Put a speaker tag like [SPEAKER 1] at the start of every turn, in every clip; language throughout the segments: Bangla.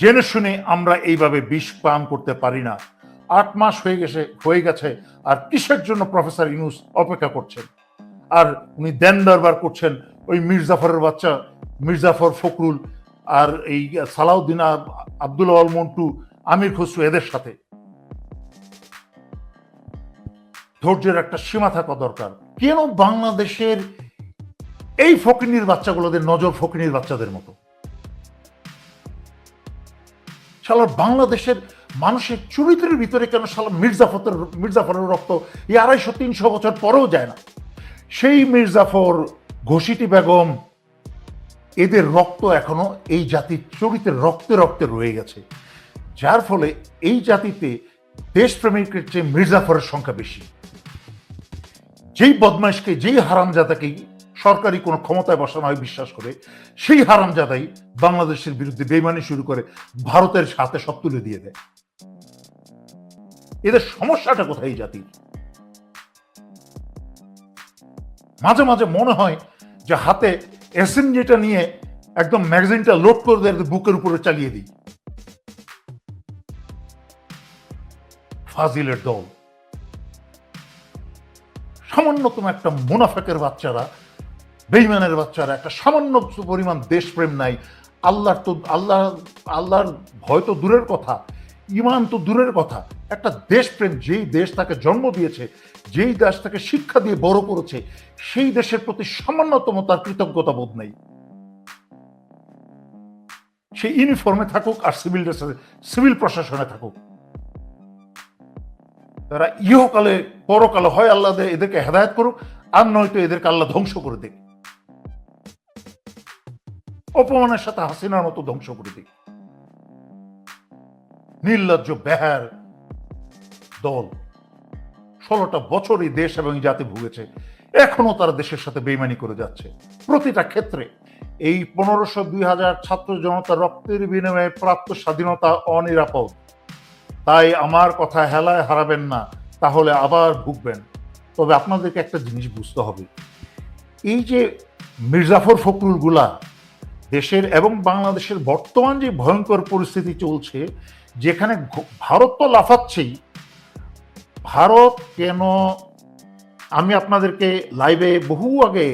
[SPEAKER 1] জেনে শুনে আমরা এইভাবে বিষ পান করতে পারি না। আট মাস হয়ে গেছে হয়ে গেছে, আর কিসের জন্য প্রফেসর ইউনুস অপেক্ষা করছেন? আর উনি দেন দরবার করছেন ওই মির্জাফরের বাচ্চা, মির্জাফর ফখরুল আর এই সালাউদ্দিন আব- আব্দুল আল মন্টু, আমির খসরু এদের সাথে। ধৈর্যের একটা সীমা থাকা দরকার। কেন বাংলাদেশের এই ফকিনির বাচ্চাগুলোদের নজর ফকিনির বাচ্চাদের মতো? শালার বাংলাদেশের মানুষের চরিত্রের ভিতরে কেন শালা মির্জাফরের মির্জাফরের রক্ত এই আড়াইশো, তিনশো বছর পরেও যায় না? সেই মির্জাফর ঘষিটি বেগম, এদের রক্ত এখনও এই জাতির চরিত্রের রক্তে রক্তে রয়ে গেছে। যার ফলে এই জাতিতে দেশপ্রেমিকের চেয়ে মির্জাফরের সংখ্যা বেশি। যেই বদমাইশকে, যেই হারামজাদাকে সরকারি কোনো ক্ষমতায় বসানো হয়, বিশ্বাস করে। সেই হারামজাদাই বাংলাদেশের বিরুদ্ধে বেমানি শুরু করে, ভারতের সাথে সব তুলে দিয়ে দেয়। এদের সমস্যাটা কোথায় এই জাতির? মাঝে মাঝে মনে হয় যে হাতে এসএমজিটা নিয়ে একদম ম্যাগাজিনটা লোড করে দিয়ে বুকের উপরে চালিয়ে দিই। ফাজিলের দল। সামান্যতম একটা মুনাফেকের বাচ্চারা বেইমানের বাচ্চারা, একটা সামান্য পরিমাণ দেশপ্রেম নাই। আল্লাহর তো, আল্লাহ, আল্লাহর ভয় তো দূরের কথা ইমান তো দূরের কথা। একটা দেশপ্রেম যেই দেশ তাকে জন্ম দিয়েছে, যেই দেশ তাকে শিক্ষা দিয়ে বড় করেছে, সেই দেশের প্রতি সামান্যতম তার কৃতজ্ঞতা বোধ নেই। সে ইউনিফর্মে থাকুক আর সিভিল সিভিল প্রশাসনে থাকুক। তারা ইহকালে, পরকালে হয় আল্লাহ এদেরকে হেদায়ত করুক, আর নয়তো এদেরকে আল্লাহ ধ্বংস করে দিক। অপমানের সাথে হাসিনার মতো ধ্বংস করে দিক নির্লজ্জ বেহার দল ষোলোটা বছর এই দেশ এবং জাতি ভুগেছে। এখনও তারা দেশের সাথে বেইমানি করে যাচ্ছে। প্রতিটা ক্ষেত্রে এই পনেরোশো দুই হাজার ছাত্র জনতা রক্তের বিনিময়ে প্রাপ্ত স্বাধীনতা অনিরাপদ। তাই আমার কথা হেলায় হারাবেন না, তাহলে আবার ভুগবেন। তবে আপনাদেরকে একটা জিনিস বুঝতে হবে। এই যে মির্জাফর ফখরুলগুলা দেশের এবং বাংলাদেশের বর্তমান যে ভয়ঙ্কর পরিস্থিতি চলছে, যেখানে ভারত তো লাফাচ্ছেই, ভারত কেন, আমি আপনাদেরকে লাইভে বহু আগে,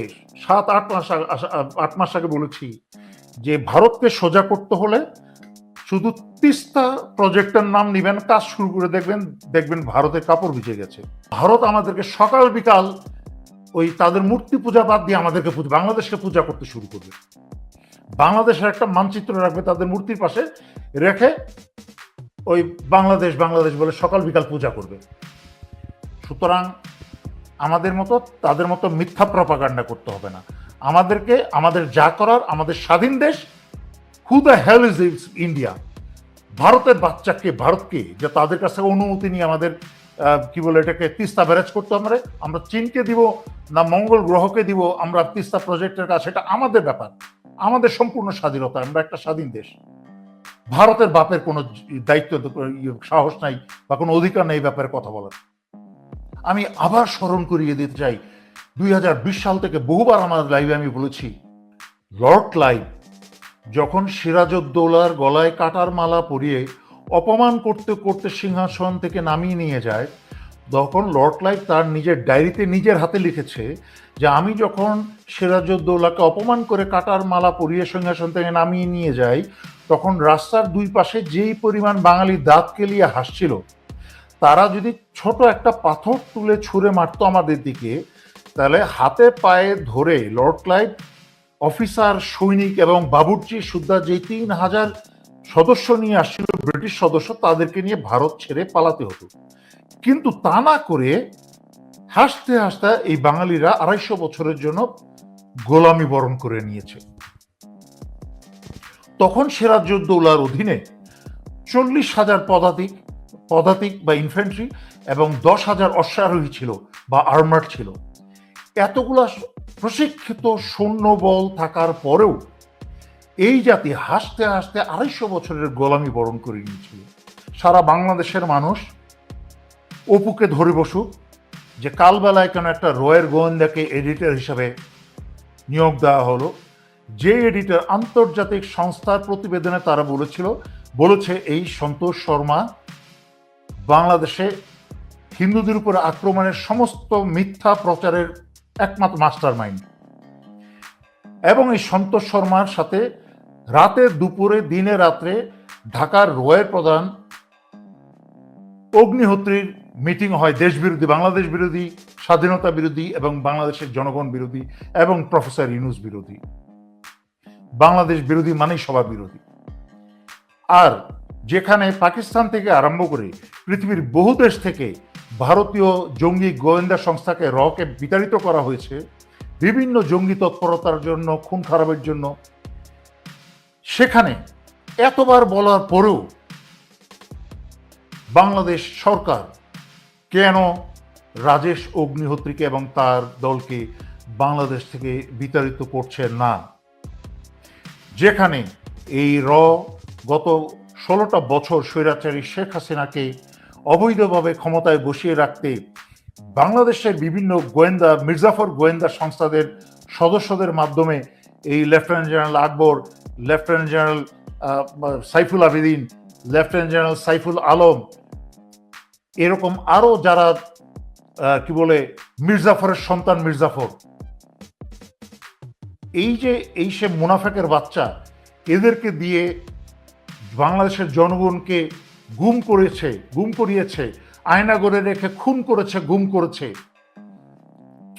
[SPEAKER 1] সাত, আট মাস আট মাস আগে বলেছি যে ভারতকে সোজা করতে হলে শুধু তিস্তা প্রজেক্টের নাম নিবেন, কাজ শুরু করে দেখবেন দেখবেন ভারতের কাপড় ভিজে গেছে। ভারত আমাদেরকে সকাল বিকাল ওই তাদের মূর্তি পূজা বাদ দিয়ে আমাদেরকে বাংলাদেশকে পূজা করতে শুরু করবে। বাংলাদেশের একটা মানচিত্র রাখবে তাদের মূর্তির পাশে, রেখে ওই বাংলাদেশ বাংলাদেশ বলে সকাল বিকাল পূজা করবে। সুতরাং আমাদের মতো, তাদের মতো মিথ্যা প্রপাগান্ডা করতে হবে না। আমাদেরকে, আমাদের যা করার, আমাদের স্বাধীন দেশ who the hell is India ভারতের বাচ্চাকে, ভারতকে, যে তাদের কাছ অনুমতি নিয়ে আমাদের কি বলে এটাকে, তিস্তা ব্যারেজ করতে আমরা আমরা চীনকে দিব না, মঙ্গল গ্রহকে দিব, আমরা তিস্তা প্রজেক্টের কাছে এটা আমাদের ব্যাপার। আমাদের সম্পূর্ণ স্বাধীনতা, আমরা একটা স্বাধীন দেশ। ভারতের বাপের কোনো দায়িত্ব সাহস নাই বা কোনো অধিকার নেই ব্যাপারে কথা বলার। আমি আবার স্মরণ করিয়ে দিতে চাই, দুই হাজার বিশ সাল থেকে বহুবার আমার লাইভে আমি বলেছি, লর্ড লাইভ যখন সিরাজউদ্দৌলার গলায় কাটার মালা পরিয়ে অপমান করতে করতে সিংহাসন থেকে নামিয়ে নিয়ে যায় তখন লর্ড লাইভ তার নিজের ডায়েরিতে নিজের হাতে লিখেছে যে আমি যখন সিরাজউদ্দৌলাকে অপমান করে কাটার মালা পরিয়ে সিংহাসন থেকে নামিয়ে নিয়ে যাই, তখন রাস্তার দুই পাশে যেই পরিমাণ বাঙালি দাঁত কেলিয়ে হাসছিল, তারা যদি ছোট একটা পাথর তুলে ছুঁড়ে মারতো আমাদের দিকে, তাহলে হাতে পায়ে ধরে লর্ড ক্লাইভ, অফিসার, সৈনিক এবং বাবুর্চি, সুদ্ধা যে তিন হাজার সদস্য নিয়ে আসছিল, ব্রিটিশ সদস্য তাদেরকে নিয়ে ভারত ছেড়ে পালাতে হতো। কিন্তু তা না করে হাসতে হাসতে এই বাঙালিরা আড়াইশো বছরের জন্য গোলামি বরণ করে নিয়েছে। তখন সিরাজউদ্দৌলার অধীনে চল্লিশ হাজার পদাতিক পদাতিক বা ইনফ্যান্ট্রি এবং দশ হাজার অশ্বারোহী ছিল বা আর্মার ছিল। এতগুলা প্রশিক্ষিত সৈন্যবল থাকার পরেও এই জাতি হাসতে হাসতে আড়াইশো বছরের গোলামি বরণ করে নিয়েছিল। সারা বাংলাদেশের মানুষ অপুকে ধরে বসুক যে কালবেলায় কেন একটা রয়ের গোয়েন্দাকে এডিটর হিসাবে নিয়োগ দেওয়া হলো। যে এডিটর আন্তর্জাতিক সংস্থার প্রতিবেদনে তারা বলেছিল, বলেছে এই সন্তোষ শর্মা বাংলাদেশে হিন্দুদের উপর আক্রমণের সমস্ত মিথ্যা প্রচারের একমাত্র মাস্টার মাইন্ড এবং এই সন্তোষ শর্মার সাথে রাতে দুপুরে, দিনে রাত্রে ঢাকার রয়ের প্রধান অগ্নিহোত্রীর মিটিং হয় দেশ বিরোধী, বাংলাদেশ বিরোধী, স্বাধীনতা বিরোধী এবং বাংলাদেশের জনগণ বিরোধী এবং প্রফেসর ইউনুস বিরোধী। বাংলাদেশ বিরোধী মানেই সবার বিরোধী। আর যেখানে পাকিস্তান থেকে আরম্ভ করে পৃথিবীর বহু দেশ থেকে ভারতীয় জঙ্গি গোয়েন্দা সংস্থাকে রকে বিতাড়িত করা হয়েছে, বিভিন্ন জঙ্গি তৎপরতার জন্য, খুন খারাপের জন্য। সেখানে এতবার বলার পরেও বাংলাদেশ সরকার কেন রাজেশ অগ্নিহোত্রীকে এবং তার দলকে বাংলাদেশ থেকে বিতাড়িত করছে না? যেখানে এই র গত ষোলোটা বছর স্বৈরাচারী শেখ হাসিনাকে অবৈধভাবে ক্ষমতায় বসিয়ে রাখতে বাংলাদেশের বিভিন্ন গোয়েন্দা, মির্জাফর গোয়েন্দা সংস্থাদের সদস্যদের মাধ্যমে এই lieutenant general Akbar, lieutenant general Saiful Abedin, lieutenant general Saiful Alam এরকম আরও যারা কি বলে, মির্জাফরের সন্তান মির্জাফর, এই যে, এই সে মুনাফেকের বাচ্চা, এদেরকে দিয়ে বাংলাদেশের জনগণকে গুম করেছে, গুম করিয়েছে আয়না গড়ে রেখে খুন করেছে, গুম করেছে।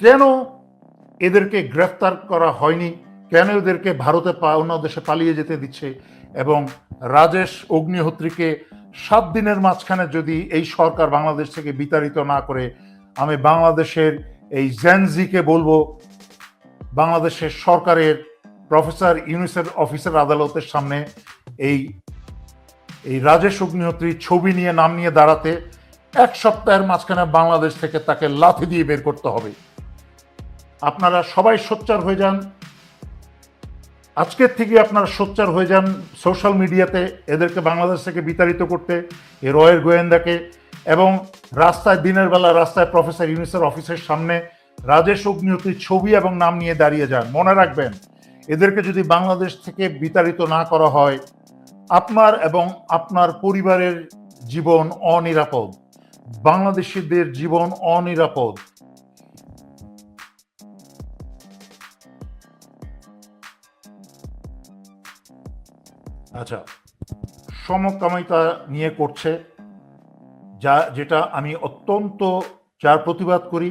[SPEAKER 1] কেন এদেরকে গ্রেফতার করা হয়নি? কেন এদেরকে ভারতে অন্য দেশে পালিয়ে যেতে দিচ্ছে? এবং রাজেশ অগ্নিহোত্রীকে সাত দিনের মাঝখানে যদি এই সরকার বাংলাদেশ থেকে বিতাড়িত না করে, আমি বাংলাদেশের এই জেনজিকে বলব, বাংলাদেশের সরকারের প্রফেসর ইউনিসের অফিসার আদালতের সামনে এই এই রাজেশ অগ্নিহোত্রীর ছবি নিয়ে, নাম নিয়ে দাঁড়াতে এক সপ্তাহের মাঝখানে বাংলাদেশ থেকে তাকে লাথি দিয়ে বের করতে হবে। আপনারা সবাই সোচ্চার হয়ে যান আজকের থেকে আপনারা সোচ্চার হয়ে যান সোশ্যাল মিডিয়াতে, এদেরকে বাংলাদেশ থেকে বিতাড়িত করতে এ রয়ের গোয়েন্দাকে, এবং রাস্তায় দিনের বেলা রাস্তায় প্রফেসর ইউনিসের অফিসের সামনে রাজেশ অগ্নিহোত্রীর ছবি এবং নাম নিয়ে দাঁড়িয়ে যান। মনে রাখবেন, এদেরকে যদি বাংলাদেশ থেকে বিতাড়িত না করা হয়, আপনার এবং আপনার পরিবারের জীবন অনিরাপদ, বাংলাদেশিদের জীবন অনিরাপদ। আচ্ছা সমকামিতা নিয়ে করছে, যা, যেটা আমি অত্যন্ত যার প্রতিবাদ করি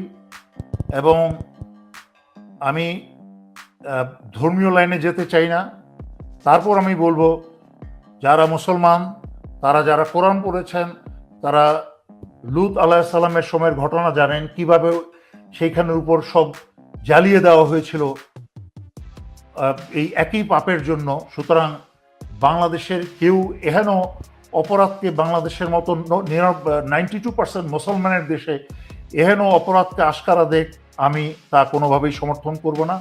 [SPEAKER 1] এবং আমি ধর্মীয় লাইনে যেতে চাই না। তারপর আমি বলব, যারা মুসলমান, তারা যারা কোরআন পড়েছেন, তারা লুত আলাহিসাল্লামের সময়ের ঘটনা জানেন, কীভাবে সেইখানের উপর সব জ্বালিয়ে দেওয়া হয়েছিল এই একই পাপের জন্য। সুতরাং বাংলাদেশের কেউ এহেন অপরাধকে বাংলাদেশের মতো নাইনটি টু পার্সেন্ট মুসলমানের দেশে এহেন অপরাধকে আশকারা দেখ, আমি তা কোনোভাবেই সমর্থন করব না।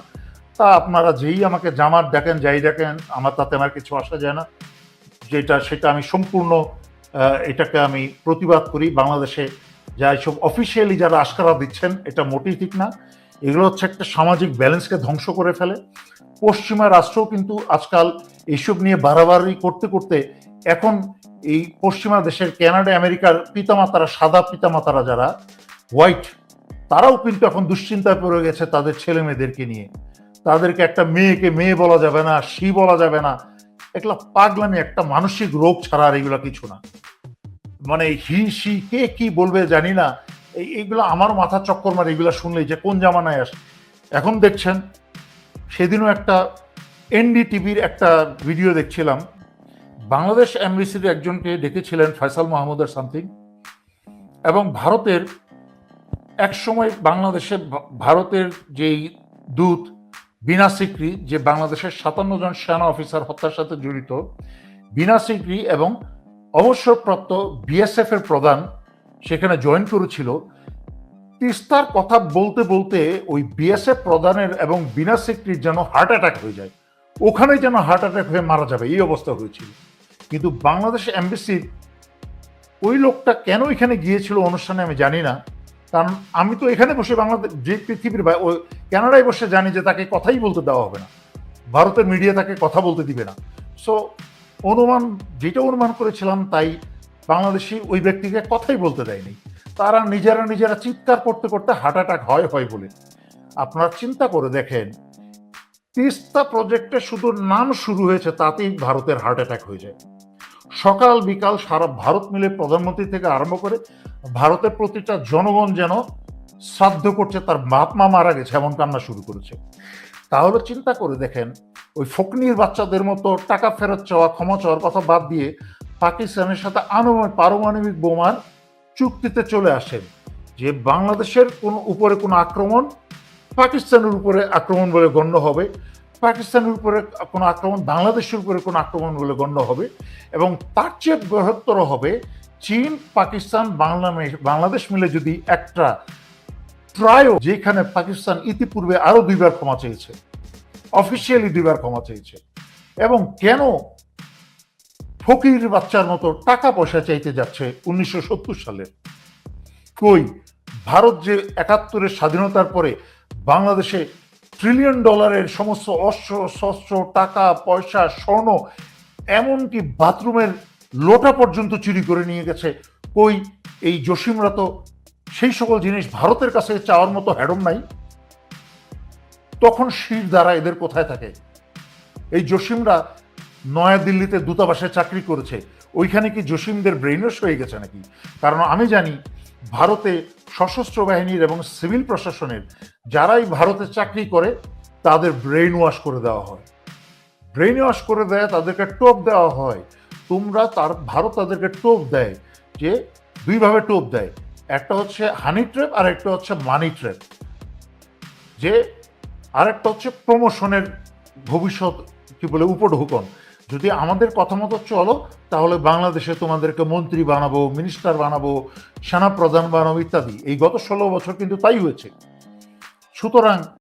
[SPEAKER 1] তা আপনারা যেই আমাকে জামার ডাকেন যাই ডাকেন আমার তাতে আমার কিছু আসা যায় না। যেটা সেটা আমি সম্পূর্ণ এটাকে আমি প্রতিবাদ করি। বাংলাদেশে যা এইসব অফিসিয়ালি যারা আশকারা দিচ্ছেন, এটা মোটেই ঠিক না। এগুলো হচ্ছে একটা সামাজিক ব্যালেন্সকে ধ্বংস করে ফেলে। পশ্চিমা রাষ্ট্রও কিন্তু আজকাল এইসব নিয়ে বাড়াবাড়ি করতে করতে এখন এই পশ্চিমা দেশের কানাডা, আমেরিকার পিতামাতারা, সাদা পিতামাতারা যারা হোয়াইট তারাও কিন্তু এখন দুশ্চিন্তায় পড়ে গেছে তাদের ছেলে মেয়েদেরকে নিয়ে। তাদেরকে একটা মেয়েকে মেয়ে বলা যাবে না সি বলা যাবে না। এগুলা পাগলামি, একটা মানসিক রোগ ছাড়া আর এগুলা কিছু না। মানে হি সি কে কি বলবে জানি না। এই এইগুলো আমার মাথা চক্কর মারে, এগুলো শুনলেই যে কোন জামানায় আসে। এখন দেখছেন সেদিনও একটা এনডিটিভির একটা ভিডিও দেখছিলাম। বাংলাদেশ এমবিসির একজনকে ডেকেছিলেন ফয়সাল মাহমুদের সামথিং এবং ভারতের এক সময় বাংলাদেশে ভারতের যেই দূত বিনা সিকরি, যে বাংলাদেশের সাতান্ন জন সেনা অফিসার হত্যার সাথে জড়িত, বিনা সিকরি এবং অবসরপ্রাপ্ত বিএসএফ এর প্রধান, সেখানে জয়েন করেছিল তিস্তার কথা বলতে বলতে ওই বিএসএফ প্রধানের এবং বিনা সিকরির যেন হার্ট অ্যাটাক হয়ে যায়। ওখানে যেন হার্ট অ্যাটাক হয়ে মারা যাবে, এই অবস্থা হয়েছিল। কিন্তু বাংলাদেশ এমবিসির ওই লোকটা কেন এখানে গিয়েছিল অনুষ্ঠানে আমি জানি না। কারণ আমি তো এখানে বসে বাংলাদেশ, যে পৃথিবীর ওই কানাডায় বসে জানি যে তাকে কথাই বলতে দেওয়া হবে না। ভারতের মিডিয়া তাকে কথা বলতে দিবে না। সো অনুমান, যেটা অনুমান করেছিলাম তাই বাংলাদেশি ওই ব্যক্তিকে কথাই বলতে দেয়নি। তারা নিজেরা নিজেরা চিৎকার করতে করতে হার্ট অ্যাটাক হয় হয় বলে। আপনারা চিন্তা করে দেখেন, তিস্তা প্রজেক্টে শুধু নাম শুরু হয়েছে, তাতেই ভারতের হার্ট অ্যাটাক হয়ে যায়। সকাল, বিকাল সারা ভারত মিলে প্রধানমন্ত্রী থেকে আরম্ভ করে ভারতের প্রতিটা জনগণ যেন শ্রাদ্ধ করছে, তার মহাত্মা মারা গেছে, এমন কান্না শুরু করেছে। তাহলে চিন্তা করে দেখেন, ওই ফকনির বাচ্চাদের মতো টাকা ফেরত চাওয়া, ক্ষমা চাওয়ার কথা বাদ দিয়ে পাকিস্তানের সাথে আনুমানিক পারমাণবিক বোমার চুক্তিতে চলে আসেন যে বাংলাদেশের কোন উপরে কোনো আক্রমণ পাকিস্তানের উপরে আক্রমণ বলে গণ্য হবে, পাকিস্তানের উপরে কোনো আক্রমণ, বাংলাদেশের উপরে কোনো আক্রমণ বলে গণ্য হবে এবং তার চেয়ে বৃহত্তর হবে চীন, পাকিস্তান, বাংলাদেশ বাংলাদেশ মিলে যদি একটা ট্রায়ও যেখানে পাকিস্তান ইতিপূর্বে আরও দুইবার ক্ষমা চেয়েছে, অফিসিয়ালি দুইবার ক্ষমা চেয়েছে এবং কেন ফকির বাচ্চার মতো টাকা পয়সা চাইতে যাচ্ছে উনিশশো সত্তর সালে। কই? ভারত যে একাত্তরের স্বাধীনতার পরে বাংলাদেশে ট্রিলিয়ন ডলারের সমস্ত অস্ত্র, শস্ত্র, টাকা, পয়সা, স্বর্ণ, এমনকি বাথরুমের লোটা পর্যন্ত চুরি করে নিয়ে গেছে। কই? এই জসিমরা তো সেই সকল জিনিস ভারতের কাছে চাওয়ার মতো হ্যাডম নাই। তখন শির দ্বারা এদের কোথায় থাকে? এই জসিমরা নয়াদিল্লিতে দূতাবাসে চাকরি করেছে। ওইখানে কি জসিমদের ব্রেইনস হয়ে গেছে নাকি? কারণ আমি জানি, ভারতে সশস্ত্র বাহিনীর এবং সিভিল প্রশাসনের যারাই ভারতে চাকরি করে, তাদের ব্রেইন ওয়াশ করে দেওয়া হয়। ব্রেইন ওয়াশ করে দেয়, তাদেরকে টোপ দেওয়া হয়। তোমরা তার, ভারত তাদেরকে টোপ দেয় যে, দুইভাবে টোপ দেয়। একটা হচ্ছে হানি ট্রেপ আর একটা হচ্ছে মানি ট্রেপ যে, আরেকটা হচ্ছে প্রমোশনের ভবিষ্যৎ, কি বলে, উপঢৌকন। যদি আমাদের কথা মতো চলো, তাহলে বাংলাদেশে তোমাদেরকে মন্ত্রী বানাবো মিনিস্টার বানাবো সেনা প্রধান বানাবো ইত্যাদি। এই গত ষোলো বছর কিন্তু তাই হয়েছে। সুতরাং